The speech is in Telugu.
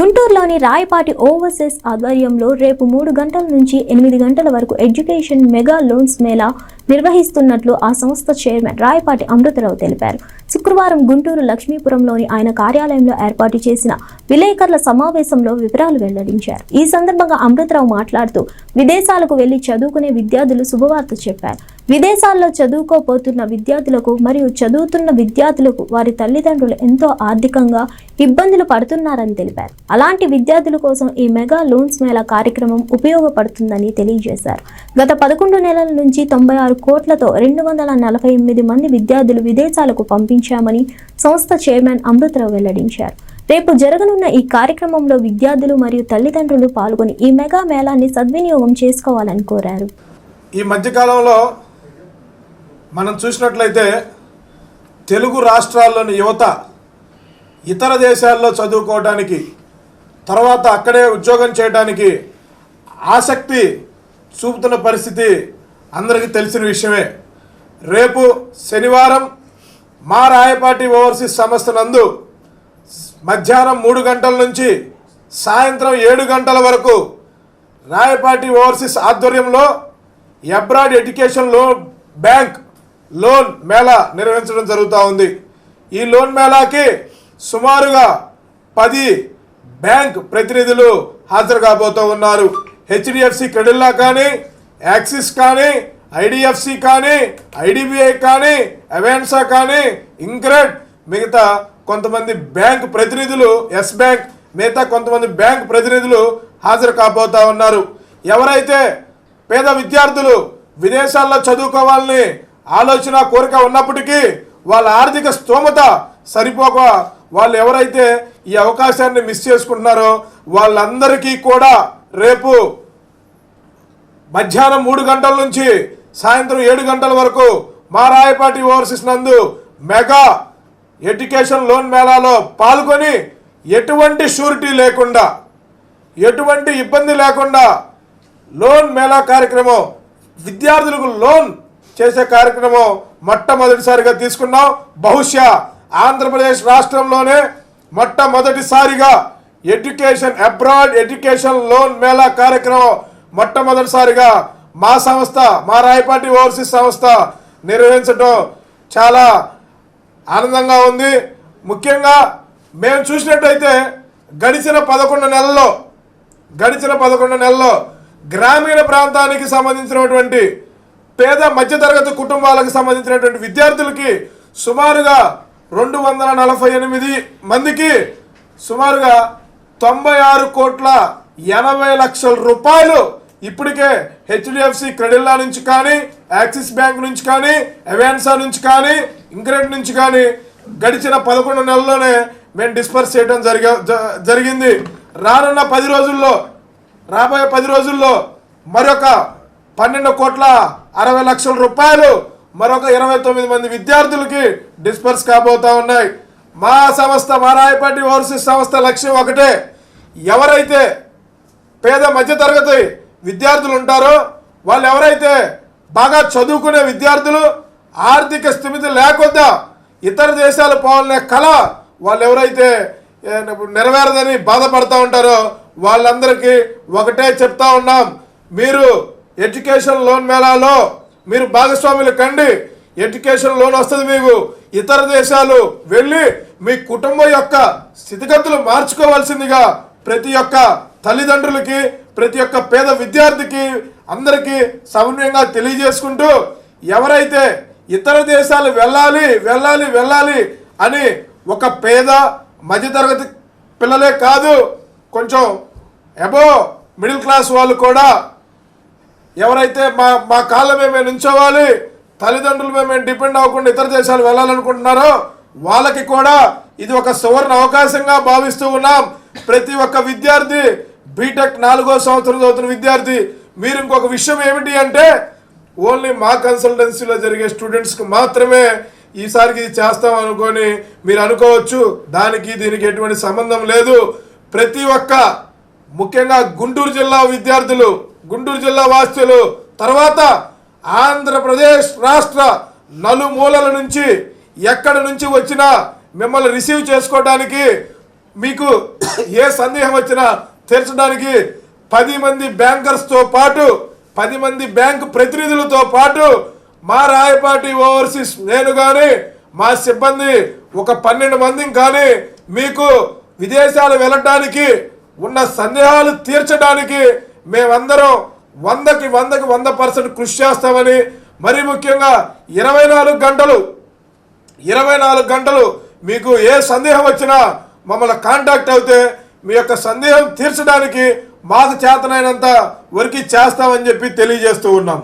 గుంటూరులోని రాయపాటి ఓవర్సీస్ ఆధ్వర్యంలో రేపు మూడు గంటల నుంచి ఎనిమిది గంటల వరకు ఎడ్యుకేషన్ మెగా లోన్స్ మేళా నిర్వహిస్తున్నట్లు ఆ సంస్థ చైర్మన్ రాయపాటి అమృతరావు తెలిపారు. శుక్రవారం గుంటూరు లక్ష్మీపురంలోని ఆయన కార్యాలయంలో ఏర్పాటు చేసిన విలేకరుల సమావేశంలో వివరాలు వెల్లడించారు. ఈ సందర్భంగా అమృతరావు మాట్లాడుతూ విదేశాలకు వెళ్ళి చదువుకునే విద్యార్థులు శుభవార్త చెప్పారు. విదేశాల్లో చదువుకోపోతున్న విద్యార్థులకు మరియు చదువుతున్న విద్యార్థులకు వారి తల్లిదండ్రులు ఎంతో ఆర్థికంగా ఇబ్బందులు పడుతున్నారని తెలిపారు. అలాంటి విద్యార్థుల కోసం ఈ మెగా లోన్స్ మేళా కార్యక్రమం ఉపయోగపడుతుందని తెలియజేశారు. గత పదకొండు నెలల నుంచి తొంభై ఆరు కోట్లతో రెండు వందల నలభై ఎనిమిది మంది విద్యార్థులు విదేశాలకు నిర్వహించామని సంస్థ చైర్మన్ అమృతరావు వెల్లడించారు. రేపు జరగనున్న ఈ కార్యక్రమంలో విద్యార్థులు మరియు తల్లిదండ్రులు పాల్గొని ఈ మెగా మేళాన్ని సద్వినియోగం చేసుకోవాలని కోరారు. ఈ మధ్యకాలంలో మనం చూసినట్లయితే తెలుగు రాష్ట్రాల్లోని యువత ఇతర దేశాల్లో చదువుకోవడానికి తర్వాత అక్కడే ఉద్యోగం చేయడానికి ఆసక్తి చూపుతున్న పరిస్థితి అందరికీ తెలిసిన విషయమే. రేపు శనివారం మా రాయపాటి ఓవర్సీస్ సంస్థ నందు మధ్యాహ్నం మూడు గంటల నుంచి సాయంత్రం ఏడు గంటల వరకు రాయపాటి ఓవర్సీస్ ఆధ్వర్యంలో abroad education loan bank loan mela నిర్వహించడం జరుగుతూ ఉంది. ఈ లోన్ మేళాకి సుమారుగా పది బ్యాంక్ ప్రతినిధులు హాజరు కాబోతూ ఉన్నారు. హెచ్డిఎఫ్సి క్రెడిల్లా కానీ యాక్సిస్ కానీ ఐడిఎఫ్సి కానీ ఐడిబిఐ కానీ అవెన్సా కానీ ఇంక్రెడ్ మిగతా కొంతమంది బ్యాంక్ ప్రతినిధులు ఎస్ బ్యాంక్ మిగతా కొంతమంది బ్యాంక్ ప్రతినిధులు హాజరు కాబోతా ఉన్నారు. ఎవరైతే పేద విద్యార్థులు విదేశాల్లో చదువుకోవాలని ఆలోచన కోరిక ఉన్నప్పటికీ వాళ్ళ ఆర్థిక స్తోమత సరిపోక వాళ్ళు ఎవరైతే ఈ అవకాశాన్ని మిస్ చేసుకుంటున్నారో వాళ్ళందరికీ కూడా రేపు మధ్యాహ్నం మూడు గంటల నుంచి సాయంత్రం ఏడు గంటల వరకు మా రాయపాటి ఓవర్సీస్ నందు మెగా ఎడ్యుకేషన్ లోన్ మేళాలో పాల్గొని ఎటువంటి షూరిటీ లేకుండా ఎటువంటి ఇబ్బంది లేకుండా లోన్ మేళా కార్యక్రమం విద్యార్థులకు లోన్ చేసే కార్యక్రమం మొట్టమొదటిసారిగా తీసుకున్నాం. బహుశా ఆంధ్రప్రదేశ్ రాష్ట్రంలోనే మొట్టమొదటిసారిగా education abroad education loan mela కార్యక్రమం మొట్టమొదటిసారిగా మా సంస్థ మా రాయపాటి ఓవర్సీస్ సంస్థ నిర్వహించడం చాలా ఆనందంగా ఉంది. ముఖ్యంగా మేము చూసినట్టయితే గడిచిన పదకొండు నెలల్లో గడిచిన పదకొండు నెలల్లో గ్రామీణ ప్రాంతానికి సంబంధించినటువంటి పేద మధ్యతరగతి కుటుంబాలకు సంబంధించినటువంటి విద్యార్థులకి సుమారుగా రెండు వందల నలభై ఎనిమిది మందికి సుమారుగా తొంభై ఆరు కోట్ల ఎనభై లక్షల రూపాయలు ఇప్పటికే హెచ్డిఎఫ్సి క్రెడిల్లా నుంచి కానీ యాక్సిస్ బ్యాంక్ నుంచి కానీ అవాన్సా నుంచి కానీ ఇంక్రెడ్ నుంచి కానీ గడిచిన పదకొండు నెలల్లోనే మేము డిస్పర్స్ చేయడం జరిగ జ- జరిగింది. రానున్న పది రోజుల్లో రాబోయే పది రోజుల్లో మరొక పన్నెండు కోట్ల అరవై లక్షల రూపాయలు మరొక ఇరవై తొమ్మిది మంది విద్యార్థులకి డిస్పర్స్ కాబోతా ఉన్నాయి. మా సంస్థ మా రాయపాటి ఓవర్సీస్ సంస్థ లక్ష్యం ఒకటే. ఎవరైతే పేద మధ్యతరగతి విద్యార్థులు ఉంటారో వాళ్ళు ఎవరైతే బాగా చదువుకునే విద్యార్థులు ఆర్థిక స్థిమితి లేకుండా ఇతర దేశాలు పోవాలనే కళ వాళ్ళు ఎవరైతే నెరవేరదని బాధపడుతూ ఉంటారో వాళ్ళందరికీ ఒకటే చెప్తా ఉన్నాం. మీరు ఎడ్యుకేషన్ లోన్ మేళాలో మీరు భాగస్వాములు కండి. ఎడ్యుకేషన్ లోన్ వస్తుంది మీకు. ఇతర దేశాలు వెళ్ళి మీ కుటుంబం యొక్క స్థితిగతులు మార్చుకోవాల్సిందిగా ప్రతి ఒక్క తల్లిదండ్రులకి ప్రతి ఒక్క పేద విద్యార్థికి అందరికీ సమన్వయంగా తెలియజేసుకుంటూ ఎవరైతే ఇతర దేశాలు వెళ్ళాలి వెళ్ళాలి వెళ్ళాలి అని ఒక పేద మధ్యతరగతి పిల్లలే కాదు కొంచెం అబో మిడిల్ క్లాస్ వాళ్ళు కూడా ఎవరైతే మా మా కాళ్ళ మేము నుంచోవాలి తల్లిదండ్రులు మేము డిపెండ్ అవ్వకుండా ఇతర దేశాలు వెళ్ళాలనుకుంటున్నారో వాళ్ళకి కూడా ఇది ఒక సువర్ణ అవకాశంగా భావిస్తూ ఉన్నాం. ప్రతి ఒక్క విద్యార్థి బీటెక్ నాలుగో సంవత్సరం చదువుతున్న విద్యార్థి మీరు ఇంకొక విషయం ఏమిటి అంటే ఓన్లీ మా కన్సల్టెన్సీలో జరిగే స్టూడెంట్స్కి మాత్రమే ఈసారికి ఇది చేస్తాం అనుకొని మీరు అనుకోవచ్చు దానికి దీనికి ఎటువంటి సంబంధం లేదు. ప్రతి ఒక్క ముఖ్యంగా గుంటూరు జిల్లా విద్యార్థులు గుంటూరు జిల్లా వాస్తులు తర్వాత ఆంధ్రప్రదేశ్ రాష్ట్ర నలుమూలల నుంచి ఎక్కడి నుంచి వచ్చినా మిమ్మల్ని రిసీవ్ చేసుకోవడానికి మీకు ఏ సందేహం వచ్చినా తీర్చడానికి పది మంది బ్యాంకర్స్తో పాటు పది మంది బ్యాంకు ప్రతినిధులతో పాటు మా రాయపాటి ఓవర్సీస్ నేను కానీ మా సిబ్బంది ఒక పన్నెండు మందిని కానీ మీకు విదేశాలు వెళ్ళటానికి ఉన్న సందేహాలు తీర్చడానికి మేమందరం వందకి వందకి వంద పర్సెంట్ కృషి చేస్తామని మరీ ముఖ్యంగా ఇరవై నాలుగు గంటలు ఇరవై నాలుగు గంటలు మీకు ఏ సందేహం వచ్చినా మమ్మల్ని కాంటాక్ట్ అవుతే మీ యొక్క సందేహం తీర్చడానికి మాకు చేతనైనంత వరకు చేస్తామని చెప్పి తెలియజేస్తూ ఉన్నాం.